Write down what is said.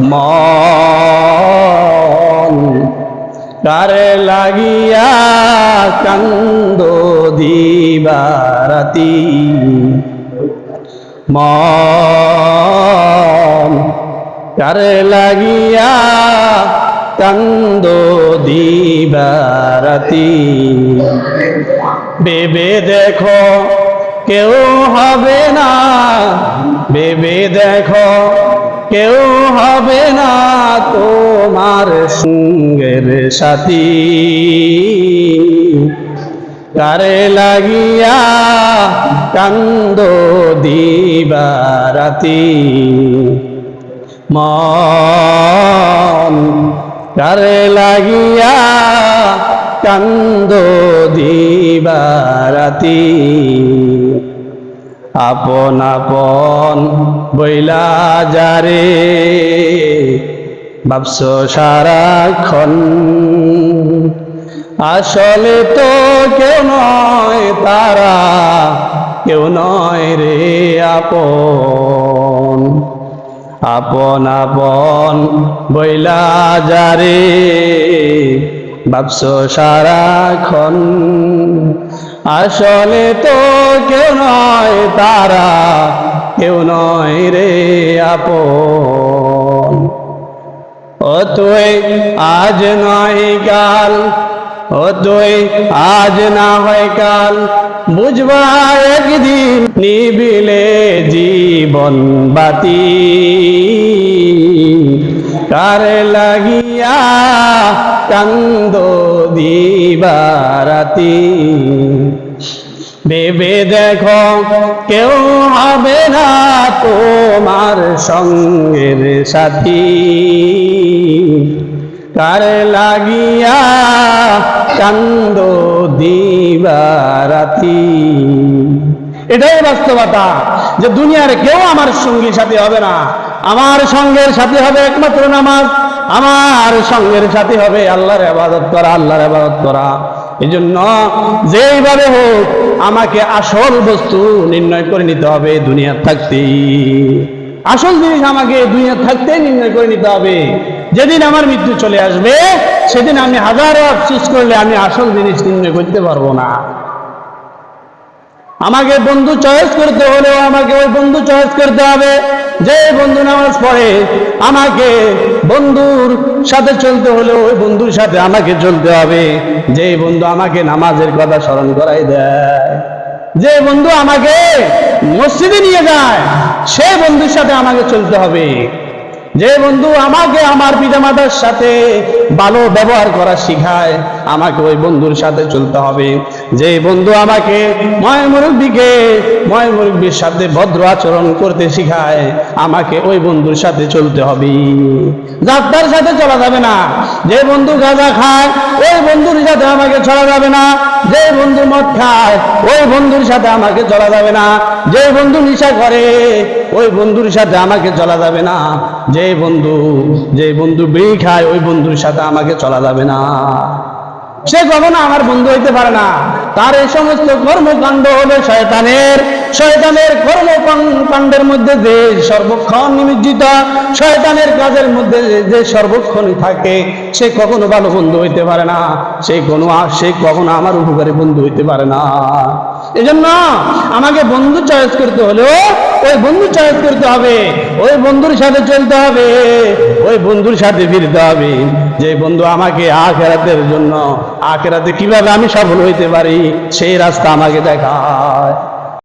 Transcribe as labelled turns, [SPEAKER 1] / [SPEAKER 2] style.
[SPEAKER 1] মন। কারে লাগিয়া কান্দ দিবারাতি। মন। কারে লাগিয়া কান্দ দিবারাতি। বেবে দেখো কেউ হবে না। বেবে দেখো, কেউ হবে না তোমার সঙ্গের সাথী। কারে লাগিয়া কান্দ দিবারাতি। মন কারে লাগিয়া কান্দ দিবারাতি। আপন আপন বইলা যারে ভাবছ সারাক্ষণ। আসলে তো কেউ নয় তারা, কেউ নয় রে আপন। আপন আপন বইলা যারে ভাবছ সারাক্ষণ। আসলে তো কেউ নয় তারা, কেউ নয় রে আপন। ও তুই আজ নয় কাল ও তুই আজ না হয় কাল, বুঝবা একদিন নিবিলে জীবন বাতি। কারে লাগিয়া কান্দ দিবারাতি। ভেবে দেখো কেউ হবে না তোমার সঙ্গের সাথী। কার লাগিয়া কান্দ দিবারাতি। এটাই বাস্তবতা যে দুনিয়ার কেউ আমার সঙ্গী সাথী হবে না। আমার সঙ্গের সাথী হবে একমাত্র নামাজ। আমার সঙ্গের সাথে হবে আল্লাহর আবাদত করা, আল্লাহর আবাদত করা। এই জন্য যেইভাবে হোক, আমাকে আসল বস্তু নির্ণয় করে নিতে হবে দুনিয়ার থাকতেই আসল জিনিস আমাকে দুনিয়া থাকতেই নির্ণয় করে নিতে হবে। যেদিন আমার মৃত্যু চলে আসবে, সেদিন আমি হাজারো আফসোস করলে আমি আসল জিনিস নির্ণয় করতে পারব না। আমাকে বন্ধু চয়েস করতে হলেও আমাকে ওই বন্ধু চয়েস করতে হবে। যে বন্ধু নামাজ পড়ে, আমাকে বন্ধুর সাথে চলতে হলে ওই বন্ধুর সাথে আমাকে চলতে হবে। যে বন্ধু আমাকে নামাজের কথা স্মরণ করাই দেয়। যে বন্ধু আমাকে মসজিদে নিয়ে যায়, সে বন্ধুর সাথে আমাকে চলতে হবে। যে বন্ধু আমাকে আমার পিতামাতার সাথে ভালো ব্যবহার করা শিখায়, আমাকে ওই বন্ধুর সাথে চলতে হবে। যে বন্ধু আমাকে ময় মুরব্বীকে ময় মুরব্বীর সাথে ভদ্র আচরণ করতে শিখায়, আমাকে ওই বন্ধুর সাথে চলতে হবে। যাত্রার সাথে চলা যাবে না। যে বন্ধু গাঁজা খায়, ওই বন্ধুর সাথে আমাকে চলা যাবে না। যে বন্ধু মদ খায়, ওই বন্ধুর সাথে আমাকে চলা যাবে না। যে বন্ধু নেশা করে, ওই বন্ধুর সাথে আমাকে চলা যাবে না। যে বন্ধু যে বন্ধু বিড়ি খায়, ওই বন্ধুর সাথে আমাকে চলা যাবে না। সে কখনো আমার বন্ধু হইতে পারে না। তার এই সমস্ত কর্মকাণ্ড হলো শয়তানের। শয়তানের কর্মকাণ্ডের মধ্যে যে সর্বক্ষণ নিমজ্জিত, শয়তানের কাজের মধ্যে যে সর্বক্ষণই থাকে, সে কখনো ভালো বন্ধু হইতে পারে না। সে কোনো সে কখনো আমার উপকারী বন্ধু হইতে পারে না। এজন্য আমাকে বন্ধু চয়েস করতে হলেও ওই বন্ধু চয়েস করতে হবে, ওই বন্ধুর সাথে চলতে হবে, ওই বন্ধুর সাথে ফিরতে হবে। যে বন্ধু আমাকে আখেরাতের জন্য, আখেরাতে কীভাবে আমি সফল হইতে পারি, সেই রাস্তা আমাকে দেখায়।